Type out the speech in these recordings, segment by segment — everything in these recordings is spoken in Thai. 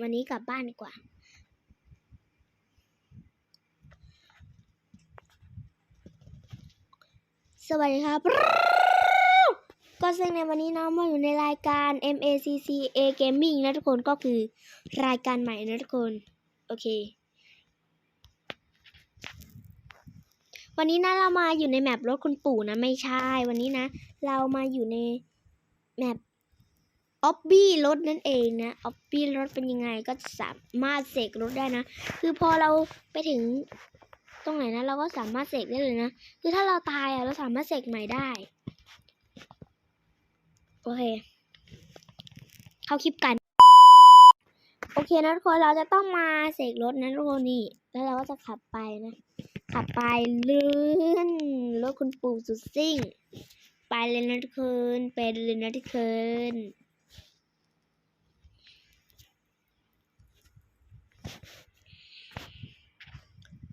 วันนี้กลับบ้านดีกว่า สวัสดีครับก็ซึ่งในวันนี้น้องมาอยู่ในรายการ MACCA Gaming นะทุกคนก็คือรายการใหม่นะทุกคน โอเค วันนี้นะเรามาอยู่ในแมปรถคุณปู่นะไม่ใช่ วันนี้นะ เรามาอยู่ในแมป ออบบี้รถนั่นเองนะออบบี้รถเป็นยังไงก็สามารถเสกรถได้นะ คือพอเราไปถึงตรงไหนนะเราก็สามารถเสกได้เลยนะ คือถ้าเราตายอะเราสามารถเสกใหม่ได้ โอเค เข้าคลิปกัน โอเคนะทุกคนเราจะต้องมาเสกรถนะทุกคนนี่ แล้วเราก็จะขับไปนะ ขับไปเลื่อนรถคุณปู่สุดซิ่ง ไปเลยนะทุกคนไปเลยนะทุกคน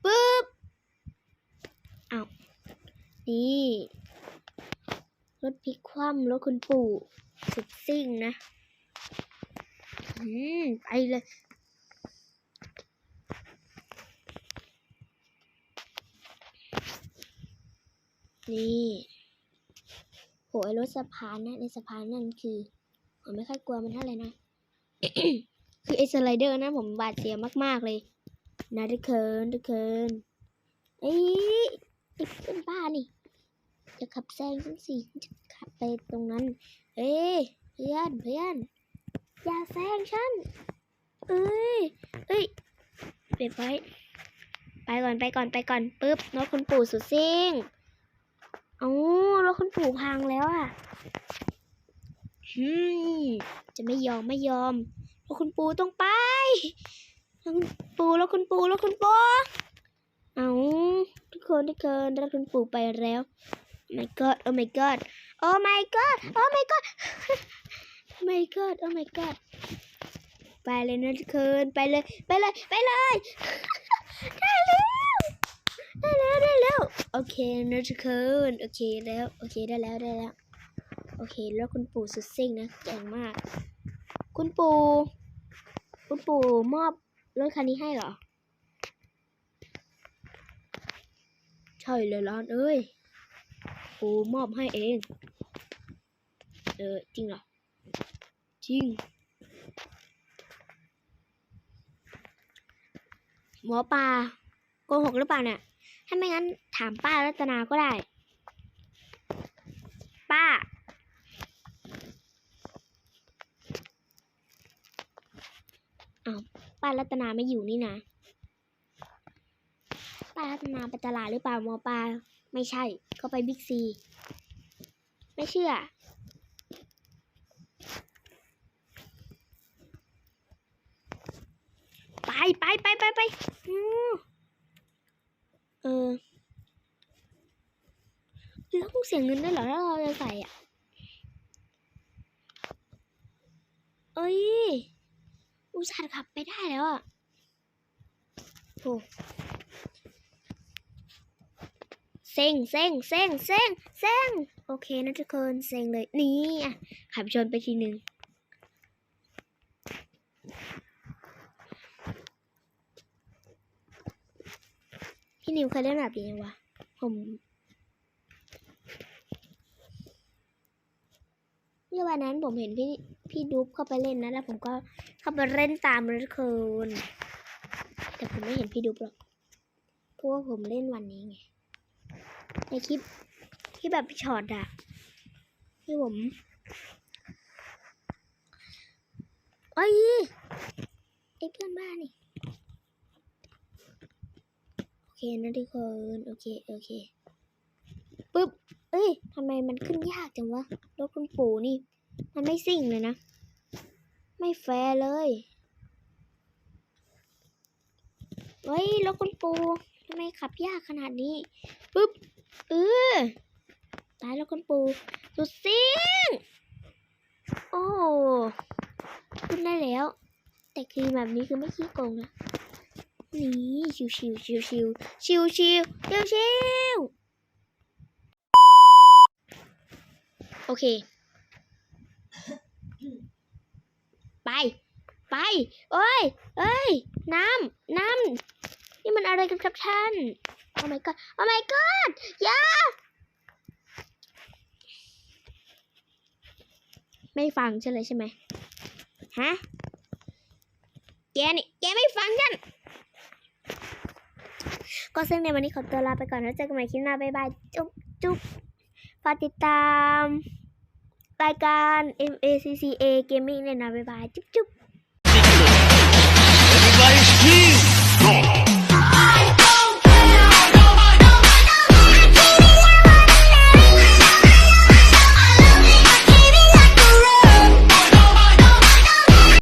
ปึ๊บเอานี่รถพลิกคว่ำรถคุณปู่สุดซิ่งนะ อืม ไปเลยนี่โหไอรถสะพานนะในสะพานนั่นคือผมไม่ค่อยกลัวมันเท่าไหร่นะ คือไอสไลเดอร์นะผมบาดเสียมากๆเลยนะทุกคนทุกคนเอ้ยไอเพื่อนบ้านี่จะขับแซงฉันสิจะขับไปตรงนั้น เอ้ยเพื่อนเพื่อนอย่าแซงฉันเอ้ยเอ้ยเก็บไว้ไปก่อนไปก่อนไปก่อนปุ๊บรถคุณปู่สุดซิ่งเอ้รถคุณปู่พังแล้วอะอืมจะไม่ยอมไม่ยอม รถคุณปูต้องไปรถคุณปู่รถคุณปู่รถคุณปูเอาทุกคนทุกคนรถคุณปูไปแล้ว my god oh my god oh my god oh my god oh my god oh my god ไปเลยนะทุกคนไปเลยไปเลยไปเลยได้แล้วได้แล้วได้แล้วโอเคนะทุกคนโอเคแล้วโอเคได้แล้วได้แล้วโอเคแล้วคุณปู่สุดซิ่งนะเก่งมาก คุณปู่ คุณปู่มอบรถคันนี้ให้เหรอ ใช่เลยร้านเอ้ย ปู่มอบให้เอง เออ จริงเหรอ จริง หมอปลาโกหกหรือเปล่าเนี่ย ถ้าไม่งั้นถามป้ารัตนาก็ได้ ป้า อ้าว ป้ารัตนาไม่อยู่นี่นะ ป้ารัตนาไปตลาดหรือเปล่าหมอปลาไม่ใช่ เขาไปบิ๊กซี ไม่เชื่อ ไปไปไปไปไปอืมเออแล้วต้องเสียเงินด้วยเหรอถ้าเราจะใส่อะ เอ้ย อุตส่าห์ขับไปได้แล้วอะโหเซ็งเซ็งเซ็งเซ็งเซ็งโอเคนะทุกคนเซ็งเลย นี่อะขับชนไปทีหนึ่งพี่นิวเคยเล่นแบบนี้วะผม เมื่อวันนั้นผมเห็นพี่พี่ดูบเข้าไปเล่นนะ แล้วผมก็เข้าไปเล่นตามเลยทุกคนแต่ผมไม่เห็นพี่ดูบหรอกเพราะว่าผมเล่นวันนี้ไงในคลิปที่แบบช็อตอะที่ผมเอ้ยไอ้เพื่อนบ้านนี่โอเคนะทุกคน โอเค โอเค ปึ๊บ เอ้ยทำไมมันขึ้นยากจังวะรถคุณปู่นี่ มันไม่ซิ่งเลยนะ ไม่แฟร์เลยเฮ้ยรถคุณปู่ทำไมขับยากขนาดนี้ปึ๊บเออตายแล้วคุณปู่สุดซิ่งโอ้ขึ้นได้แล้ว แต่คือแบบนี้คือไม่ขี้โกงนะนี่ชิวชิวชิวชิวชิวชิวชิวชิว โอเค ไป ไปโอ้ยเอ้ย น้ำ น้ำ นี่มันอะไรกันครับท่าน โอ้ my god โอ้ my god อย่าไม่ฟังฉันเลยใช่ไหมฮะ แกนี่ แกไม่ฟังฉัน ก็ซึ่งในวันนี้ขอตัวลาไปก่อนแล้วเจอกันใหม่คลิปหน้า บ๊ายบาย จุ๊บจุ๊บ ฝากติดตาม รายการ MACCA Gaming เนี่ยนะ บ๊ายบาย จุ๊บจุ๊บ